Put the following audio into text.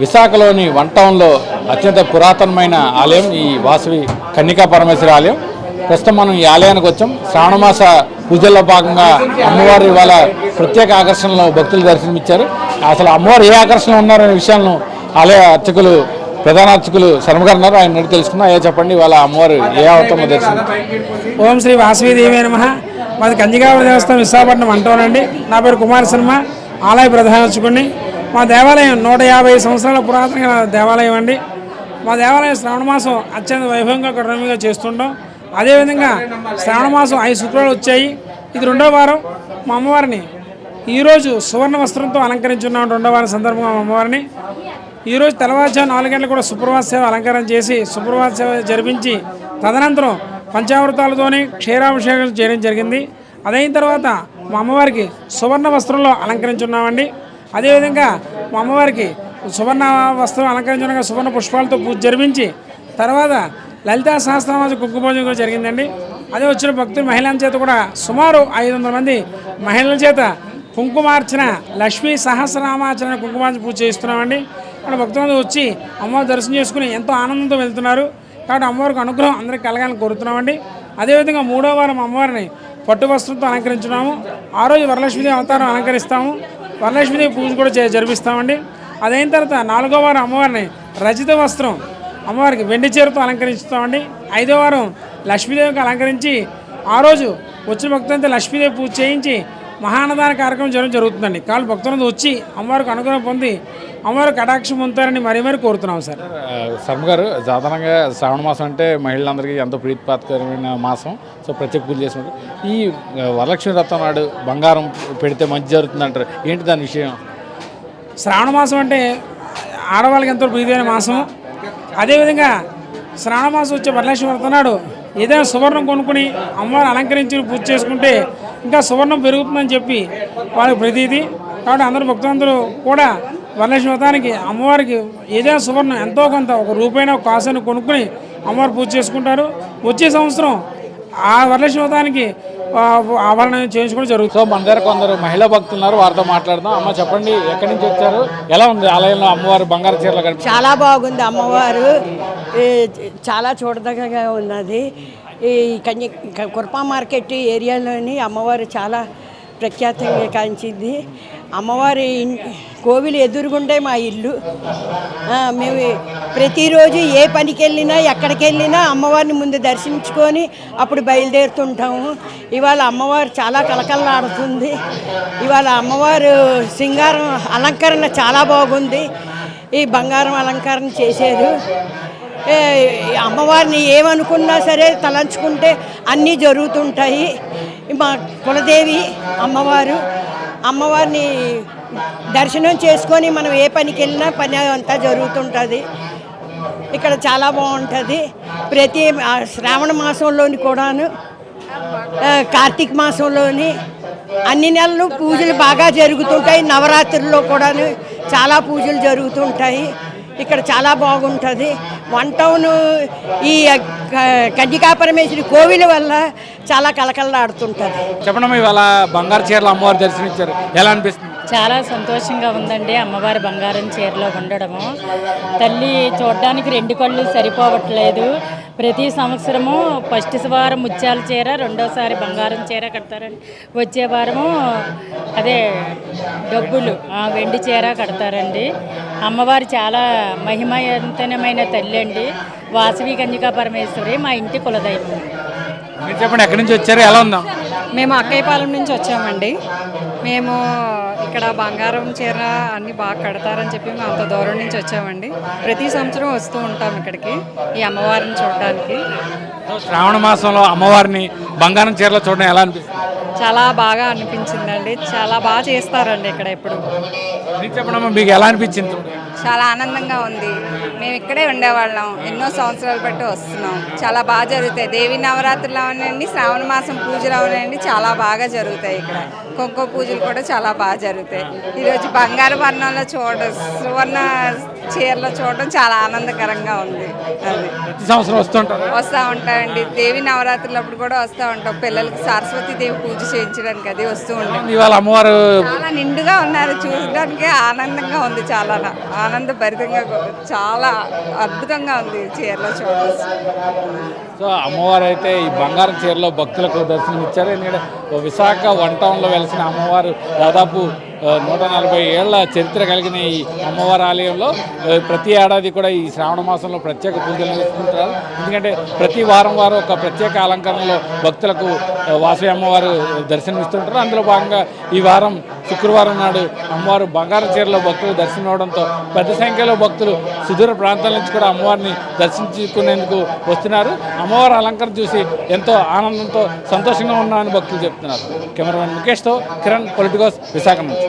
విశాఖలోని వన్ టౌన్లో అత్యంత పురాతనమైన ఆలయం ఈ వాసవి కన్నికా పరమేశ్వరి ఆలయం. ప్రస్తుతం మనం ఈ ఆలయానికి వచ్చాం. శ్రావణమాస పూజల్లో భాగంగా అమ్మవారు ఇవాళ ప్రత్యేక ఆకర్షణలో భక్తులు దర్శనమిచ్చారు. అసలు అమ్మవారు ఏ ఆకర్షణలో ఉన్నారనే విషయాలను ఆలయ అర్చకులు ప్రధాన అర్చకులు శర్మగారు ఉన్నారు ఆయన నుండి తెలుసుకుందాం. అయ్యా చెప్పండి ఇవాళ అమ్మవారు ఏ అవతారంలో దర్శనం? ఓం శ్రీ వాసవీదేవి నమ. మాది కంజిగావ దేవస్థానం విశాఖపట్నం అంటోనండి నా పేరు కుమార్ శర్మ. ఆలయ ప్రధాన అర్చకుడిని. మా దేవాలయం నూట యాభై సంవత్సరాల పురాతన దేవాలయం అండి. మా దేవాలయం శ్రావణ మాసం అత్యంత వైభవంగా కఠినంగా చేస్తుంటాం. అదేవిధంగా శ్రావణ మాసం ఐదు శుక్రాలు వచ్చాయి. ఇది రెండో వారం మా అమ్మవారిని. ఈరోజు సువర్ణ వస్త్రంతో అలంకరించున్నాం రెండో వారం సందర్భంగా మా అమ్మవారిని. ఈరోజు తెల్లవారుజాము నాలుగు గంటలకు కూడా సుప్రభాత సేవ అలంకారం చేసి సుప్రభాత సేవ జరిపించి తదనంతరం పంచామృతాలతోనే క్షీరాభిషేకం చేయడం జరిగింది. అదైన తర్వాత మా అమ్మవారికి సువర్ణ వస్త్రంలో అలంకరించున్నామండి. అదేవిధంగా మా అమ్మవారికి సువర్ణ వస్త్రం అలంకరించడంగా సువర్ణ పుష్పాలతో పూజ జరిపించి తర్వాత లలితా సహస్రనామ కుంకుమోజం కూడా జరిగిందండి. అదే వచ్చిన భక్తులు మహిళల చేత కూడా సుమారు ఐదు వందల మంది మహిళల చేత కుంకుమార్చన లక్ష్మీ సహస్రనామార్చన కుంకుమార్చన పూజ చేస్తున్నామండి అక్కడ భక్తులందరూ వచ్చి అమ్మవారి దర్శనం చేసుకుని ఎంతో ఆనందంతో వెళ్తున్నారు. కాబట్టి అమ్మవారికి అనుగ్రహం అందరికి కలగాలని కోరుతున్నామండి. అదేవిధంగా మూడో వారం అమ్మవారిని పట్టు వస్త్రంతో అలంకరించున్నాము. ఆ రోజు వరలక్ష్మీదేవి అవతారం అలంకరిస్తాము. వరలక్ష్మీదేవి పూజ కూడా చే- జరిపిస్తామండి. అదైన తర్వాత నాలుగో వారం అమ్మవారిని రజిత వస్త్రం అమ్మవారికి వెండి చీరతో అలంకరిస్తామండి ఐదో వారం లక్ష్మీదేవికి అలంకరించి ఆ రోజు వచ్చిన భక్తులంతా లక్ష్మీదేవి పూజ చేయించి మహానదాన కార్యక్రమం జరగడం జరుగుతుందండి. కాళ్ళు భక్తులంతా వచ్చి అమ్మవారికి అనుగ్రహం పొంది అమ్మవారి కటాక్షం పొందుతారని మరీ మరీ కోరుతున్నాం సార్. శర్మ గారు సాధారణంగా శ్రావణ మాసం అంటే మహిళలందరికీ ఎంతో ప్రీతిపాతకరమైన మాసం. సో ప్రత్యేక పూజ చేసినట్టు ఈ వరలక్ష్మి వ్రతం నాడు బంగారం పెడితే మంచి జరుగుతుంది అంటారు ఏంటి దాని విషయం? శ్రావణ మాసం అంటే ఆడవాళ్ళకి ఎంతో ప్రీతైన మాసం. అదేవిధంగా శ్రావణ మాసం వచ్చే వరలక్ష్మి వ్రతం నాడు ఏదైనా సువర్ణం కొనుక్కుని అమ్మవారు అలంకరించి పూజ చేసుకుంటే ఇంకా సువర్ణం పెరుగుతుందని చెప్పి వాళ్ళకి ప్రతీతి. కాబట్టి అందరూ భక్తులందరూ కూడా వరలక్ష్మి వ్రతానికి అమ్మవారికి ఏదైనా సువర్ణం ఎంతో కొంత ఒక రూపాయిన ఒక కాసుని కొనుక్కుని అమ్మవారు పూజ చేసుకుంటారు. వచ్చే సంవత్సరం ఆ వరలక్ష్మి వ్రతానికి ఆ, ఆభరణం చేయించుకోవడం జరుగుతుంది. సో మన దగ్గర కొందరు మహిళా భక్తులు ఉన్నారు వారితో మాట్లాడదాం. అమ్మ చెప్పండి ఎక్కడి నుంచి వచ్చారు? ఎలా ఉంది ఆలయంలో అమ్మవారు బంగారు చీరలు కనిపి చాలా బాగుంది అమ్మవారు. ఈ చాలా చూడదగ్గగా ఉన్నది. ఈ కన్య కుర్పా మార్కెట్ ఏరియాలోని అమ్మవారు చాలా ప్రఖ్యాతంగా కాంచింది. అమ్మవారి కోవిలు ఎదురుగుండే మా ఇల్లు. మేము ప్రతిరోజు ఏ పనికి వెళ్ళినా ఎక్కడికి వెళ్ళినా అమ్మవారిని ముందు దర్శించుకొని అప్పుడు బయలుదేరుతుంటాము. ఇవాళ అమ్మవారు చాలా కలకలలాడుతుంది ఇవాళ అమ్మవారు సింగారం అలంకరణ చాలా బాగుంది. ఈ బంగారం అలంకరణ చేశారు అమ్మవారిని ఏమనుకున్నా సరే తలంచుకుంటే అన్నీ జరుగుతుంటాయి. మా కులదేవి అమ్మవారు అమ్మవారిని దర్శనం చేసుకొని మనం ఏ పనికి వెళ్ళినా పని అంతా జరుగుతుంటుంది. ఇక్కడ చాలా బాగుంటుంది. ప్రతి శ్రావణ మాసంలోని కూడాను కార్తీక మాసంలోని అన్ని నెలలు పూజలు బాగా జరుగుతుంటాయి. నవరాత్రుల్లో కూడాను చాలా పూజలు జరుగుతుంటాయి. ఇక్కడ చాలా బాగుంటుంది. వన్ టౌన్ ఈ క- కన్యకా పరమేశ్వరి కోవిల వల్ల చాలా కలకలలాడుతుంటుంది చెప్పడం ఇవాళ బంగారు చీరలు అమ్మవారు దర్శనించారు ఎలా అనిపిస్తుంది? చాలా సంతోషంగా ఉందండి అమ్మవారి బంగారం చీరలో ఉండడము. తల్లి చూడడానికి రెండు కళ్ళు సరిపోవట్లేదు. ప్రతి సంవత్సరము ఫస్ట్ వారం ముత్యాల చీర రెండోసారి బంగారం చీర కడతారండి. వచ్చే వారము అదే డబ్బులు ఆ, వెండి చీర కడతారండి. అమ్మవారు చాలా మహిమయంతనమైన తల్లి అండి. వాసవి కన్యకా పరమేశ్వరి మా ఇంటి కులదైవం. మీరు చెప్పండి ఎక్కడి నుంచి వచ్చారు? ఎలా ఉందాం? మేము అక్కయ్యపాలెం నుంచి వచ్చామండి. మేము ఇక్కడ బంగారం చీర అన్ని బాగా కడతారని చెప్పి మేము అంత దూరం నుంచి వచ్చామండి. ప్రతి సంవత్సరం వస్తూ ఉంటాం ఇక్కడికి ఈ అమ్మవారిని చూడడానికి. శ్రావణ మాసంలో అమ్మవారిని బంగారం చీరలో చూడడం ఎలా అనిపిస్తుంది? చాలా బాగా అనిపించిందండి. చాలా బాగా చేస్తారండి ఇక్కడ ఎప్పుడు. చెప్పండి మీకు ఎలా అనిపించింది? చాలా ఆనందంగా ఉంది. మేము ఇక్కడే ఉండేవాళ్ళం. ఎన్నో సంవత్సరాలు బట్టి వస్తున్నాం. చాలా బాగా జరుగుతాయి. దేవి నవరాత్రులు అవనండి శ్రావణ మాసం పూజలు అవనండి చాలా బాగా జరుగుతాయి ఇక్కడ. కుంకుమ పూజలు కూడా చాలా బాగా జరుగుతాయి. ఈరోజు బంగారు వర్ణంలో చూడ సువర్ణ చీరలో చూడడం చాలా ఆనందకరంగా ఉంది. సంవత్సరం వస్తూ ఉంటామండి దేవి నవరాత్రులు అప్పుడు కూడా వస్తూ ఉంటాం. పిల్లలకి సరస్వతి దేవి పూజ చేయించడానికి అది వస్తూ ఉంటాం ఇవాళ అమ్మవారు చాలా నిండుగా ఉన్నారు. చూడడానికి ఆనందంగా ఉంది చాలా. ఆనందభరితంగా చాలా అద్భుతంగా ఉంది చీరలో చూడాల్సి సో అమ్మవారు అయితే ఈ బంగారం చీరలో భక్తులకు దర్శనం ఇచ్చారు ఎందుకంటే విశాఖ వన్ టౌన్లో వెలిసిన అమ్మవారు దాదాపు నూట నలభై ఏళ్ళ చరిత్ర కలిగిన ఈ అమ్మవారి ఆలయంలో ప్రతి ఏడాది కూడా ఈ శ్రావణ మాసంలో ప్రత్యేక పూజలు నిర్వహిస్తుంటారు. ఎందుకంటే ప్రతి వారం వారు ఒక ప్రత్యేక అలంకరణలో భక్తులకు వాసవి అమ్మవారు దర్శనమిస్తుంటారు. అందులో భాగంగా ఈ వారం శుక్రవారం నాడు అమ్మవారు బంగారు చీరలో భక్తులు దర్శనం అవడంతో పెద్ద సంఖ్యలో భక్తులు సుదూర ప్రాంతాల నుంచి కూడా అమ్మవారిని దర్శించుకునేందుకు వస్తున్నారు. అమ్మవారి అలంకరణ చూసి ఎంతో ఆనందంతో సంతోషంగా ఉన్నామని భక్తులు చెప్తున్నారు. కెమెరామెన్ ముఖేష్తో కిరణ్ పొలిటికోస్ విశాఖ నుంచి.